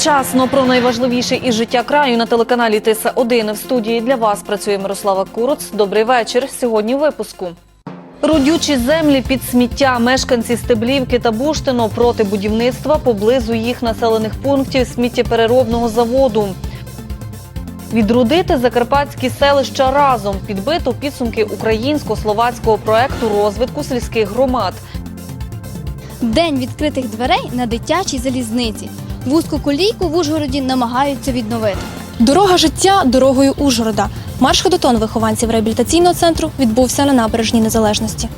Вчасно про найважливіше із життя краю на телеканалі Тиса 1 в студії для вас працює Мирослава Куруц. Добрий вечір. Сьогодні у випуску. Родючі землі під сміття. Мешканці Стеблівки та Буштино проти будівництва поблизу їх населених пунктів сміттєпереробного заводу. Відродити закарпатські селища разом підбито підсумки українсько-словацького проекту розвитку сільських громад. День відкритих дверей на дитячій залізниці. Вузьку колійку в Ужгороді намагаються відновити. Дорога життя дорогою Ужгорода. Марш ходотон вихованців реабілітаційного центру відбувся на набережній незалежності.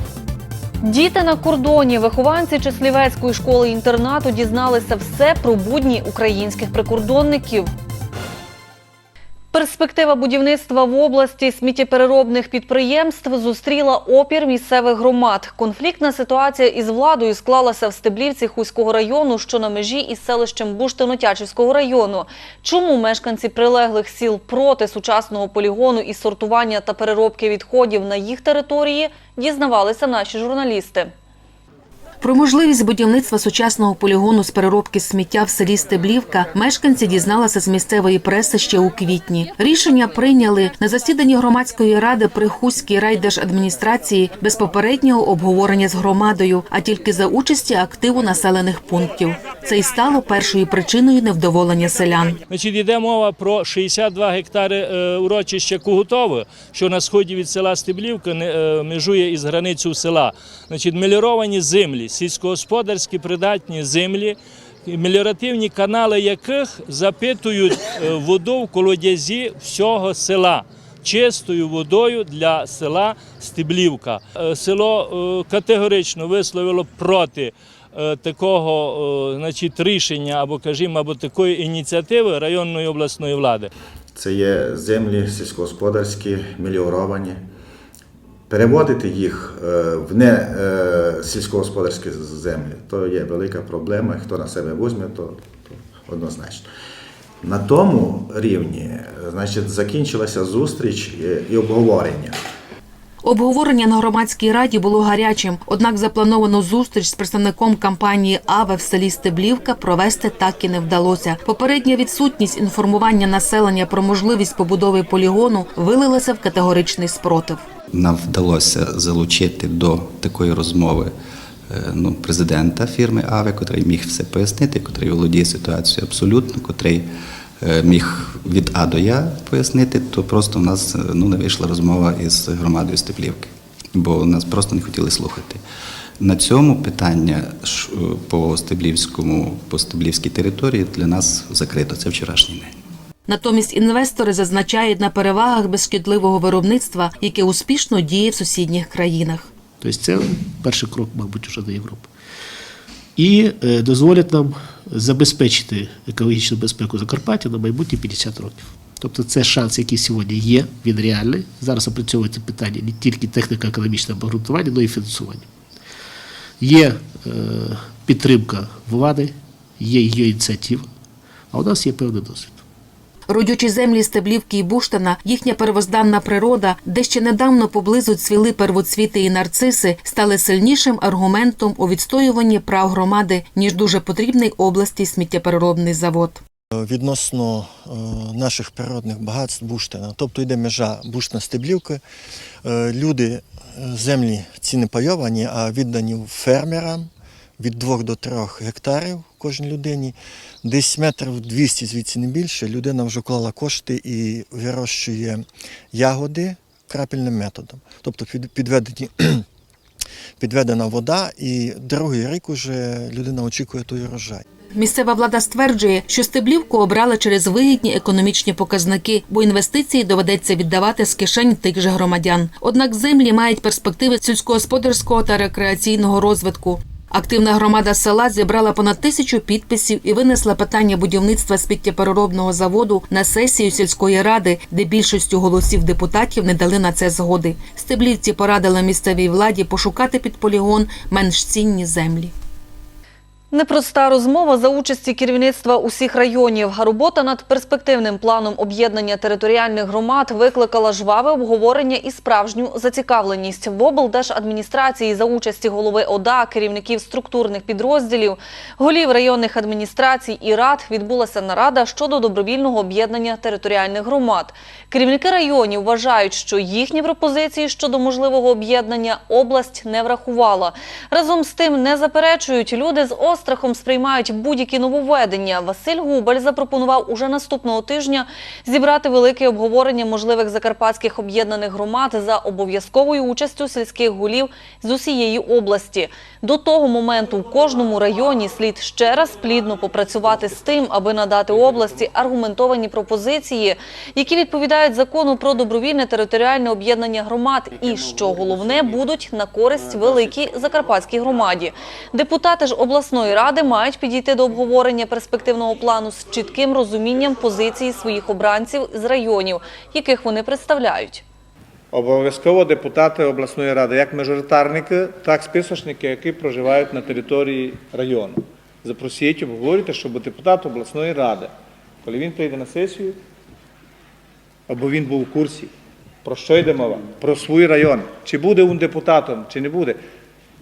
Діти на кордоні, вихованці Числівецької школи інтернату дізналися все про будні українських прикордонників. Перспектива будівництва в області сміттєпереробних підприємств зустріла опір місцевих громад. Конфліктна ситуація із владою склалася в Стеблівці Хуського району, що на межі із селищем Буштино-Тячівського району. Чому мешканці прилеглих сіл проти сучасного полігону із сортування та переробки відходів на їх території, дізнавалися наші журналісти. Про можливість будівництва сучасного полігону з переробки сміття в селі Стеблівка мешканці дізналися з місцевої преси ще у квітні. Рішення прийняли на засіданні громадської ради при Хуській райдержадміністрації без попереднього обговорення з громадою, а тільки за участі активу населених пунктів. Це й стало першою причиною невдоволення селян. Значить, йде мова про 62 гектари е, урочища Кугутове, що на сході від села Стеблівка е, межує із границю села. Значить, меліровані землі, сільськогосподарські придатні землі, меліоративні канали яких запитують е, воду в колодязі всього села. Чистою водою для села Стеблівка. Е, Село е, категорично висловило проти такого значить, рішення або, кажімо, або такої ініціативи районної обласної влади. Це є землі сільськогосподарські, меліоровані. Переводити їх е, в не е, сільськогосподарські землі то є велика проблема. Хто на себе візьме, то, то однозначно. На тому рівні е, значить, закінчилася зустріч і обговорення. Обговорення на громадській раді було гарячим, однак заплановану зустріч з представником компанії АВЕ в селі Стеблівка провести так і не вдалося. Попередня відсутність інформування населення про можливість побудови полігону вилилася в категоричний спротив. Нам вдалося залучити до такої розмови е, ну, президента фірми АВЕ, котрий міг все пояснити, котрий володіє ситуацією абсолютно, котрий міг від А до Я пояснити, то просто в нас е, ну, не вийшла розмова із громадою Степлівки, бо нас просто не хотіли слухати. На цьому питання по Стеблівському, по Стеблівській території для нас закрито. Це вчорашній день. Натомість інвестори зазначають на перевагах безшкідливого виробництва, яке успішно діє в сусідніх країнах. Тобто це перший крок, мабуть, вже до Європи. І е, дозволять нам забезпечити екологічну безпеку Закарпаття на майбутні 50 років. Тобто це шанс, який сьогодні є, він реальний. Зараз опрацьовується питання не тільки техніко-економічного обґрунтування, але й фінансування. Є е, підтримка влади, є її ініціатива, а у нас є певний досвід. Родючі землі Стеблівки і Буштана, їхня первозданна природа, де ще недавно поблизу цвіли первоцвіти і нарциси, стали сильнішим аргументом у відстоюванні прав громади, ніж дуже потрібний області сміттєпереробний завод. Відносно е, наших природних багатств Буштина, тобто йде межа Буштина-Стеблівки. Е, люди, е, землі ці не пайовані, а віддані фермерам від 2 до 3 гектарів кожній людині. Десь метрів 200, звідси не більше, людина вже вклала кошти і вирощує ягоди крапельним методом. Тобто підведені, підведена вода, і другий рік уже людина очікує той урожай. Місцева влада стверджує, що Стеблівку обрали через вигідні економічні показники, бо інвестиції доведеться віддавати з кишень тих же громадян. Однак землі мають перспективи сільськогосподарського та рекреаційного розвитку. Активна громада села зібрала понад тисячу підписів і винесла питання будівництва сміттєпереробного заводу на сесію сільської ради, де більшістю голосів депутатів не дали на це згоди. Стеблівці порадили місцевій владі пошукати під полігон менш цінні землі. Непроста розмова за участі керівництва усіх районів. Робота над перспективним планом об'єднання територіальних громад викликала жваве обговорення і справжню зацікавленість. В облдержадміністрації за участі голови ОДА, керівників структурних підрозділів, голів районних адміністрацій і рад відбулася нарада щодо добровільного об'єднання територіальних громад. Керівники районів вважають, що їхні пропозиції щодо можливого об'єднання область не врахувала. Разом з тим не заперечують люди з острахом сприймають будь-які нововведення. Василь Губаль запропонував уже наступного тижня зібрати велике обговорення можливих закарпатських об'єднаних громад за обов'язковою участю сільських голів з усієї області. До того моменту в кожному районі слід ще раз плідно попрацювати з тим, аби надати області аргументовані пропозиції, які відповідають закону про добровільне територіальне об'єднання громад, і що головне будуть на користь великій закарпатській громаді. Депутати ж обласної ради мають підійти до обговорення перспективного плану з чітким розумінням позиції своїх обранців з районів, яких вони представляють. Обов'язково депутати обласної ради, як мажоритарники, так і списочники, які проживають на території району. Запросіть, обговорюйте, щоб депутат обласної ради, коли він прийде на сесію, або він був у курсі, про що йде мова, про свій район, чи буде він депутатом, чи не буде.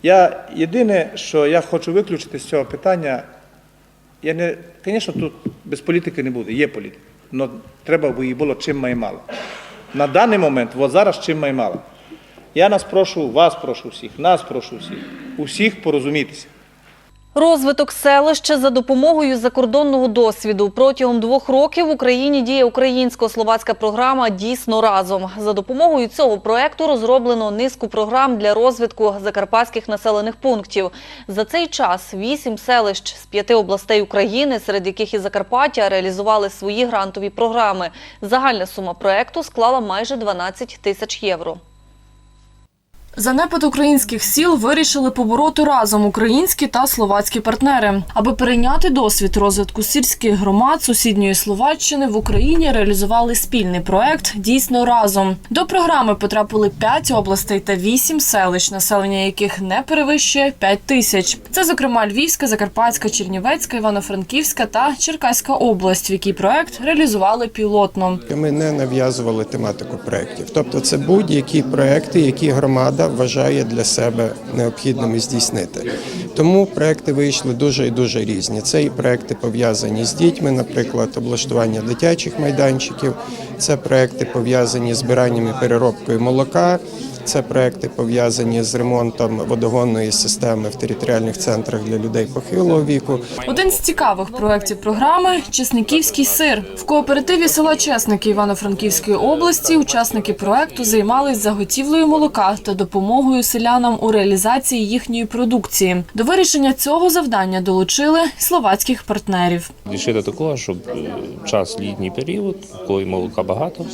Я єдине, що я хочу виключити з цього питання, я не, звісно, тут без політики не буде, є політика. але треба, б її було чим маймало. На даний момент, от зараз чим маймало. Я нас прошу, вас прошу всіх, нас прошу всіх, усіх порозумітися. Розвиток селища за допомогою закордонного досвіду. Протягом двох років в Україні діє українсько-словацька програма «Дійсно разом». За допомогою цього проекту розроблено низку програм для розвитку закарпатських населених пунктів. За цей час вісім селищ з п'яти областей України, серед яких і Закарпаття, реалізували свої грантові програми. Загальна сума проекту склала майже 12 тисяч євро. Занепад українських сіл вирішили побороти разом українські та словацькі партнери. Аби перейняти досвід розвитку сільських громад сусідньої Словаччини в Україні реалізували спільний проект Дійсно разом. До програми потрапили 5 областей та 8 селищ, населення яких не перевищує 5 тисяч. Це, зокрема, Львівська, Закарпатська, Чернівецька, Івано-Франківська та Черкаська область, в якій проект реалізували пілотно. Ми не нав'язували тематику проєктів. Тобто це будь-які проекти, які громада вважає для себе необхідними здійснити. Тому проекти вийшли дуже і дуже різні. Це і проекти пов'язані з дітьми, наприклад, облаштування дитячих майданчиків, це проекти пов'язані з збиранням і переробкою молока. Це проекти пов'язані з ремонтом водогонної системи в територіальних центрах для людей похилого віку. Один з цікавих проєктів програми Чесниківський сир. В кооперативі села Чесники Івано-Франківської області учасники проекту займались заготівлею молока та допомогою селянам у реалізації їхньої продукції. До вирішення цього завдання долучили словацьких партнерів. Дійшли до такого, щоб е, час літній період, коли молока багато,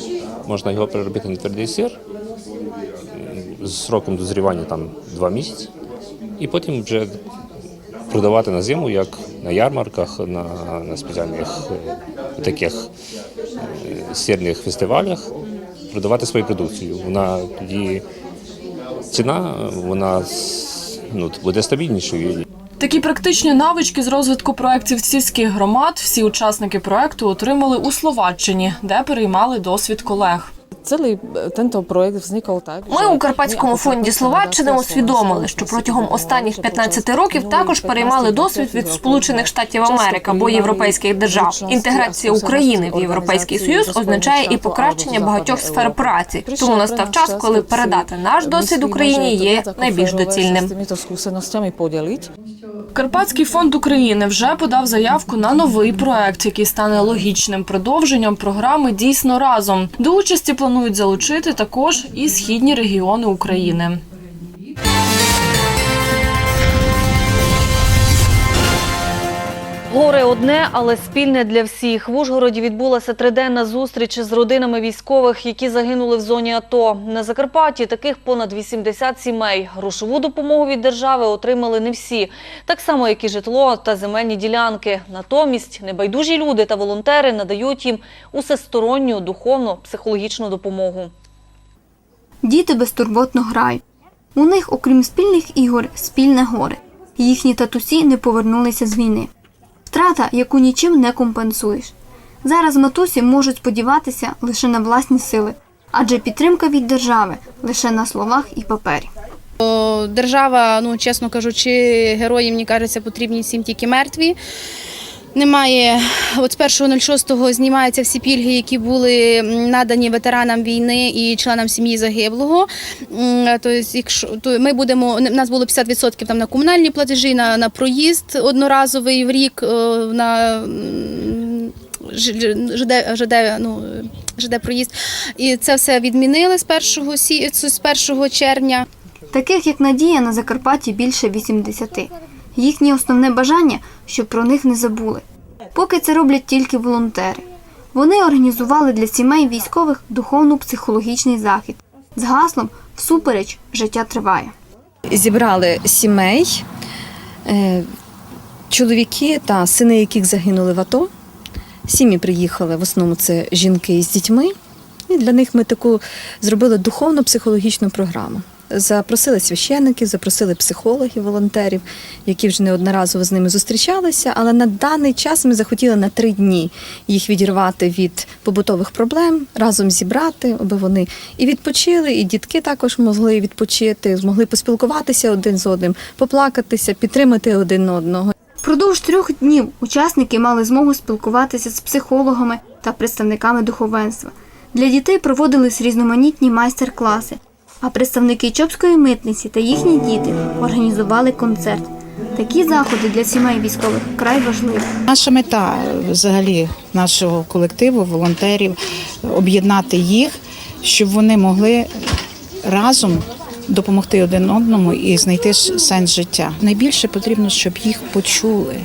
можна його переробити на твердий сир з сроком дозрівання там 2 місяці, і потім вже продавати на зиму, як на ярмарках, на, на спеціальних е, таких е, сирних фестивалях, продавати свою продукцію. Вона тоді ціна, вона ну, буде стабільнішою. Такі практичні навички з розвитку проєктів сільських громад всі учасники проекту отримали у Словаччині, де переймали досвід колег. Целий тento проект зникав так. Ми у Карпатському фонді Словаччини усвідомили, що протягом останніх 15 років також переймали досвід від Сполучених Штатів Америки або європейських держав. Інтеграція України в Європейський Союз означає і покращення багатьох сфер праці. Тому настав час, коли передати наш досвід Україні є найбільш доцільним. Карпатський фонд України вже подав заявку на новий проект, який стане логічним продовженням програми Дійсно разом. До участі планують залучити також і східні регіони України. Горе одне, але спільне для всіх. В Ужгороді відбулася триденна зустріч з родинами військових, які загинули в зоні АТО. На Закарпатті таких понад 80 сімей. Грошову допомогу від держави отримали не всі, так само як і житло та земельні ділянки. Натомість небайдужі люди та волонтери надають їм усесторонню духовну психологічну допомогу. Діти безтурботно грають. У них, окрім спільних ігор, спільне горе. Їхні татусі не повернулися з війни. Втрата, яку нічим не компенсуєш. Зараз матусі можуть сподіватися лише на власні сили, адже підтримка від держави лише на словах і папері. Держава, ну чесно кажучи, герої, мені кажеться, потрібні всім тільки мертві. Немає, от з 1.06 знімаються всі пільги, які були надані ветеранам війни і членам сім'ї загиблого. Тобто, якщо то ми будемо, у нас було 50% там на комунальні платежі, на, на проїзд одноразовий в рік, е, на ЖД, ЖД, ну, ЖД проїзд. І це все відмінили з 1, сі- з 1 червня. Таких як Надія на Закарпатті більше 80. Їхнє основне бажання, щоб про них не забули. Поки це роблять тільки волонтери. Вони організували для сімей військових духовно-психологічний захід з гаслом Всупереч життя триває. зібрали сімей, е, чоловіки та сини, яких загинули в АТО. Сім'ї приїхали, в основному це жінки з дітьми. І для них ми таку зробили духовно-психологічну програму. Запросили священників, запросили психологів, волонтерів, які вже неодноразово з ними зустрічалися. Але на даний час ми захотіли на три дні їх відірвати від побутових проблем, разом зібрати, аби вони і відпочили, і дітки також могли відпочити, змогли поспілкуватися один з одним, поплакатися, підтримати один одного. Впродовж трьох днів учасники мали змогу спілкуватися з психологами та представниками духовенства. Для дітей проводились різноманітні майстер-класи, а представники Чопської митниці та їхні діти організували концерт. Такі заходи для сімей військових вкрай важливі. Наша мета е, взагалі нашого колективу, волонтерів, об'єднати їх, щоб вони могли разом допомогти один одному і знайти сенс життя. Найбільше потрібно, щоб їх почули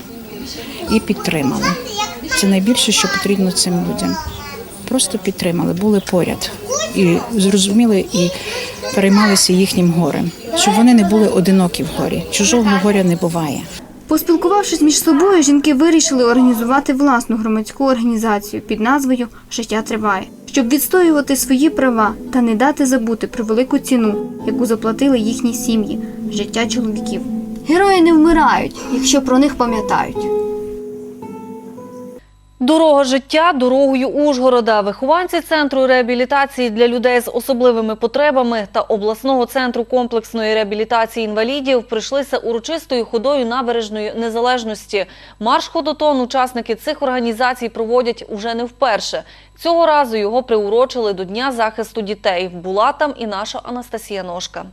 і підтримали. Це найбільше, що потрібно цим людям. Просто підтримали, були поряд і зрозуміли і переймалися їхнім горем, щоб вони не були одинокі в горі. Чужого горя не буває. Поспілкувавшись між собою, жінки вирішили організувати власну громадську організацію під назвою Життя триває, щоб відстоювати свої права та не дати забути про велику ціну, яку заплатили їхні сім'ї життя чоловіків. Герої не вмирають, якщо про них пам'ятають. Дорога життя дорогою Ужгорода. Вихованці центру реабілітації для людей з особливими потребами та обласного центру комплексної реабілітації інвалідів прийшлися урочистою ходою набережної незалежності. Марш ходотон учасники цих організацій проводять уже не вперше. Цього разу його приурочили до Дня захисту дітей. Була там і наша Анастасія Ножка.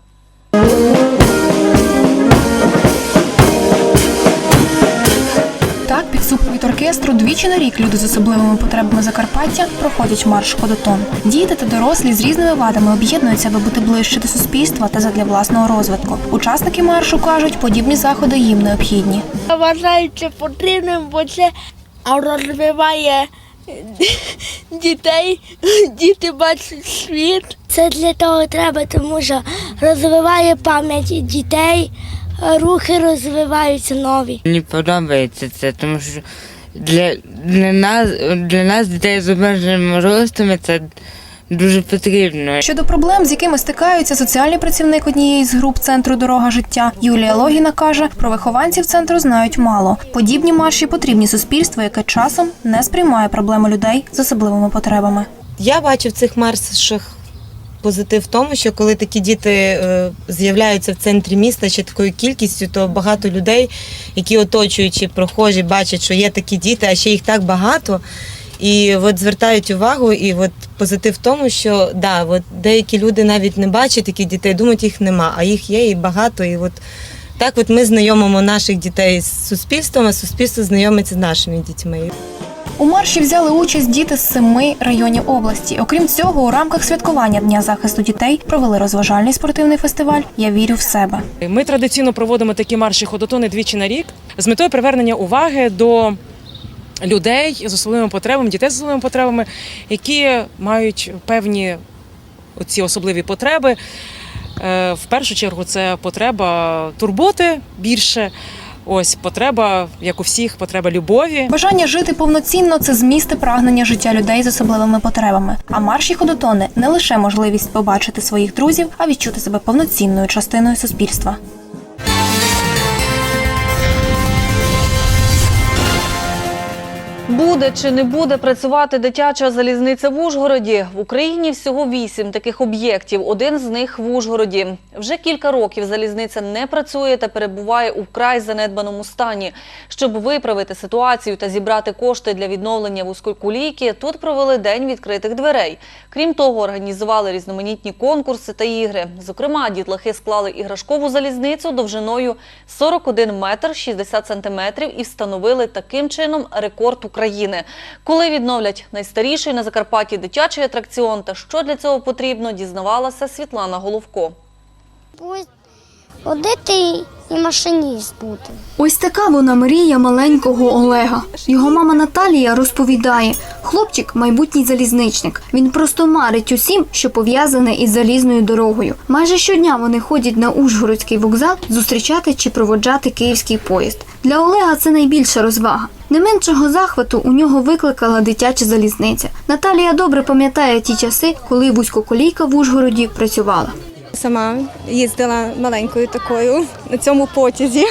Двічі на рік люди з особливими потребами Закарпаття проходять марш ходотон. Діти та дорослі з різними вадами об'єднуються, аби бути ближче до суспільства та задля власного розвитку. Учасники маршу кажуть, подібні заходи їм необхідні. Я вважаю це потрібним, бо це розвиває дітей, діти бачать світ. Це для того треба, тому що розвиває пам'ять дітей, рухи розвиваються нові. Мені подобається це, тому що для, для нас, для нас, дітей з обмеженими ростами, це дуже потрібно. Щодо проблем, з якими стикаються соціальний працівник однієї з груп центру Дорога життя, Юлія Логіна каже, про вихованців центру знають мало. Подібні марші потрібні суспільству, яке часом не сприймає проблеми людей з особливими потребами. Я бачу в цих маршах позитив в тому, що коли такі діти е, з'являються в центрі міста ще такою кількістю, то багато людей, які оточуючи прохожі, бачать, що є такі діти, а ще їх так багато. І от звертають увагу, і от позитив в тому, що да, от деякі люди навіть не бачать таких дітей, думають, їх нема, а їх є і багато. І от так от ми знайомимо наших дітей з суспільством, а суспільство знайомиться з нашими дітьми. У марші взяли участь діти з семи районів області. Окрім цього, у рамках святкування Дня захисту дітей провели розважальний спортивний фестиваль Я вірю в себе. Ми традиційно проводимо такі марші ходотони двічі на рік з метою привернення уваги до людей з особливими потребами, дітей з особливими потребами, які мають певні ці особливі потреби. Е, В першу чергу це потреба турботи більше. Ось потреба, як у всіх, потреба любові. Бажання жити повноцінно це змісти прагнення життя людей з особливими потребами. А марші ходотони не лише можливість побачити своїх друзів, а відчути себе повноцінною частиною суспільства. Буде чи не буде працювати дитяча залізниця в Ужгороді? В Україні всього вісім таких об'єктів. Один з них в Ужгороді. Вже кілька років залізниця не працює та перебуває у вкрай занедбаному стані. Щоб виправити ситуацію та зібрати кошти для відновлення вузькоколійки, тут провели день відкритих дверей. Крім того, організували різноманітні конкурси та ігри. Зокрема, дітлахи склали іграшкову залізницю довжиною 41 метр 60 сантиметрів і встановили таким чином рекорд України. Коли відновлять найстаріший на Закарпатті дитячий атракціон та що для цього потрібно, дізнавалася Світлана Головко. Ходити і машиніст бути. Ось така вона мрія маленького Олега. Його мама Наталія розповідає: хлопчик майбутній залізничник. Він просто марить усім, що пов'язане із залізною дорогою. Майже щодня вони ходять на Ужгородський вокзал зустрічати чи проводжати київський поїзд. Для Олега це найбільша розвага. Не меншого захвату у нього викликала дитяча залізниця. Наталія добре пам'ятає ті часи, коли вузькоколійка в Ужгороді працювала. Сама їздила маленькою такою на цьому потязі.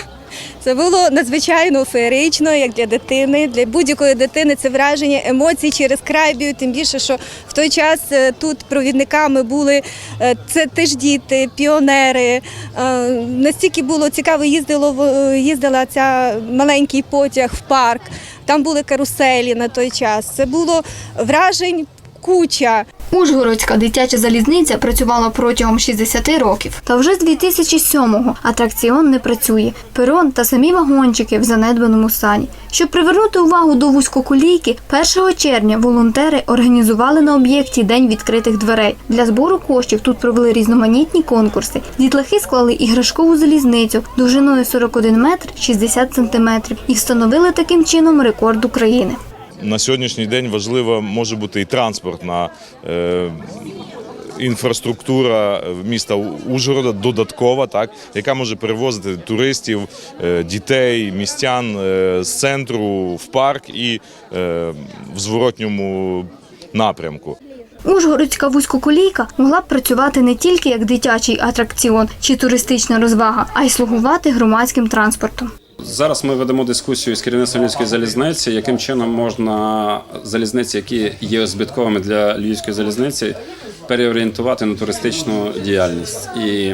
Це було надзвичайно феєрично, як для дитини. Для будь-якої дитини це враження емоцій через край б'ють. Тим більше, що в той час е, тут провідниками були е, це теж діти, піонери. Е, Настільки було цікаво, їздило їздила ця маленький потяг в парк. Там були каруселі на той час. Це було вражень куча. Ужгородська дитяча залізниця працювала протягом 60 років. Та вже з 2007-го атракціон не працює. Перон та самі вагончики в занедбаному стані. Щоб привернути увагу до вузькоколійки, 1 червня волонтери організували на об'єкті День відкритих дверей. Для збору коштів тут провели різноманітні конкурси. Дітлахи склали іграшкову залізницю довжиною 41 метр 60 сантиметрів і встановили таким чином рекорд України. На сьогоднішній день важлива може бути і транспортна е, інфраструктура міста Ужгорода додаткова, так, яка може перевозити туристів, е, дітей, містян е, з центру в парк і в зворотньому напрямку. Ужгородська вузькоколійка могла б працювати не тільки як дитячий атракціон чи туристична розвага, а й слугувати громадським транспортом. Зараз ми ведемо дискусію з керівництвом Львівської залізниці, яким чином можна залізниці, які є збитковими для Львівської залізниці, переорієнтувати на туристичну діяльність. І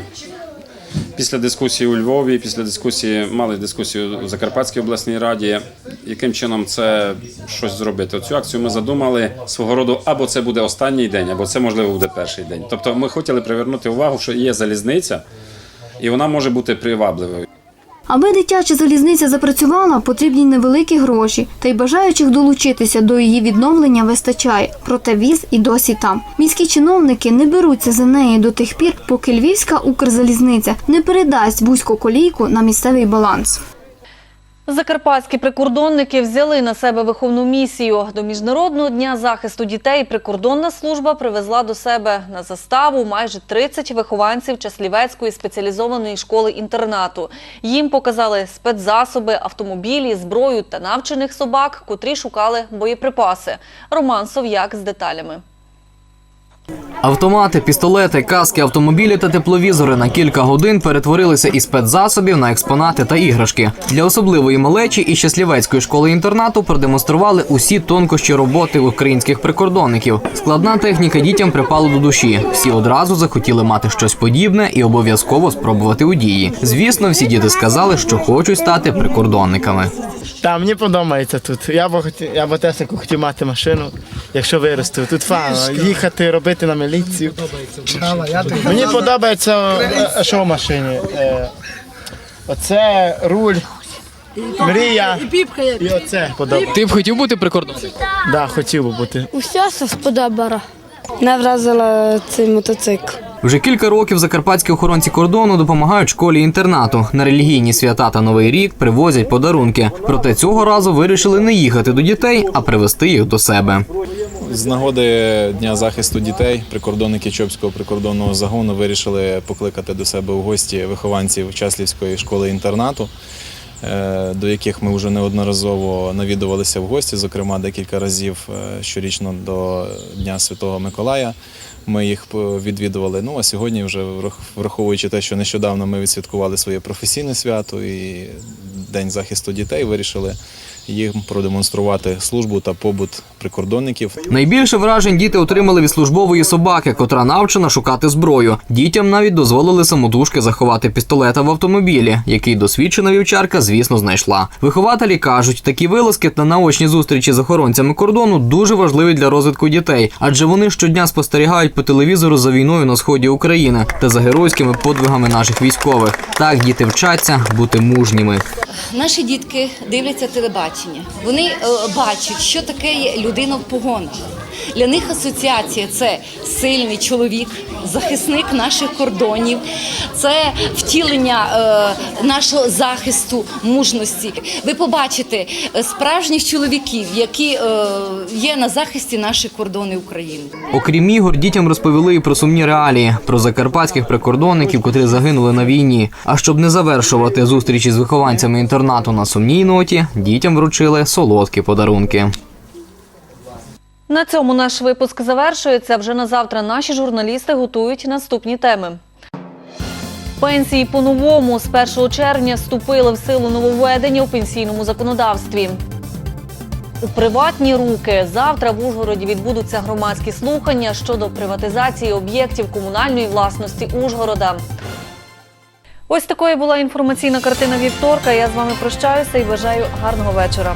після дискусії у Львові, після дискусії, мали дискусію у Закарпатській обласній раді, яким чином це щось зробити. Цю акцію ми задумали свого роду, або це буде останній день, або це можливо буде перший день. Тобто ми хотіли привернути увагу, що є залізниця, і вона може бути привабливою. Аби дитяча залізниця запрацювала, потрібні невеликі гроші, та й бажаючих долучитися до її відновлення вистачає. Проте віз і досі там. Міські чиновники не беруться за неї до тих пір, поки Львівська Укрзалізниця не передасть вузьку колійку на місцевий баланс. Закарпатські прикордонники взяли на себе виховну місію. До Міжнародного дня захисту дітей прикордонна служба привезла до себе на заставу майже 30 вихованців Часлівецької спеціалізованої школи-інтернату. Їм показали спецзасоби, автомобілі, зброю та навчених собак, котрі шукали боєприпаси. Роман Сов'як з деталями. Автомати, пістолети, каски, автомобілі та тепловізори на кілька годин перетворилися із спецзасобів на експонати та іграшки. Для особливої малечі і щаслівецької школи інтернату продемонстрували усі тонкощі роботи українських прикордонників. Складна техніка дітям припала до душі. Всі одразу захотіли мати щось подібне і обов'язково спробувати у дії. Звісно, всі діти сказали, що хочуть стати прикордонниками. Та мені подобається тут. Я б хотів, я б тесику хотів мати машину, якщо виросту. Тут фано їхати, робити на міліцію. Мені подобається, е, що в машині. Е, Оце руль, мрія. І оце подобається. Ти б хотів бути прикордонником? Так, хотів би бути. Усе все сподобало. Не вразила цей мотоцикл. Вже кілька років закарпатські охоронці кордону допомагають школі інтернату. На релігійні свята та новий рік привозять подарунки. Проте цього разу вирішили не їхати до дітей, а привезти їх до себе. З нагоди Дня захисту дітей прикордонники Чопського прикордонного загону вирішили покликати до себе у гості вихованців Часлівської школи-інтернату, е, до яких ми вже неодноразово навідувалися в гості, зокрема декілька разів е, щорічно до Дня Святого Миколая. Ми їх відвідували. Ну а сьогодні, вже враховуючи те, що нещодавно ми відсвяткували своє професійне свято і День захисту дітей, вирішили їм продемонструвати службу та побут прикордонників. Найбільше вражень діти отримали від службової собаки, котра навчена шукати зброю. Дітям навіть дозволили самотужки заховати пістолета в автомобілі, який досвідчена вівчарка, звісно, знайшла. Вихователі кажуть, такі вилазки та наочні зустрічі з охоронцями кордону дуже важливі для розвитку дітей, адже вони щодня спостерігають по телевізору за війною на сході України та за геройськими подвигами наших військових. Так діти вчаться бути мужніми. Наші дітки дивляться телебачення. Вони е, бачать, що таке є людина в погонах. Для них асоціація це сильний чоловік, захисник наших кордонів, це втілення е, нашого захисту, мужності. Ви побачите е, справжніх чоловіків, які е, є на захисті наших кордонів України. Окрім ігор, дітям розповіли і про сумні реалії, про закарпатських прикордонників, котрі загинули на війні. А щоб не завершувати зустрічі з вихованцями інтернату на сумній ноті, дітям вручили солодкі подарунки. На цьому наш випуск завершується. Вже на завтра наші журналісти готують наступні теми. Пенсії по-новому з 1 червня вступили в силу нововведення у пенсійному законодавстві. У приватні руки завтра в Ужгороді відбудуться громадські слухання щодо приватизації об'єктів комунальної власності Ужгорода. Ось такою була інформаційна картина вівторка. Я з вами прощаюся і бажаю гарного вечора.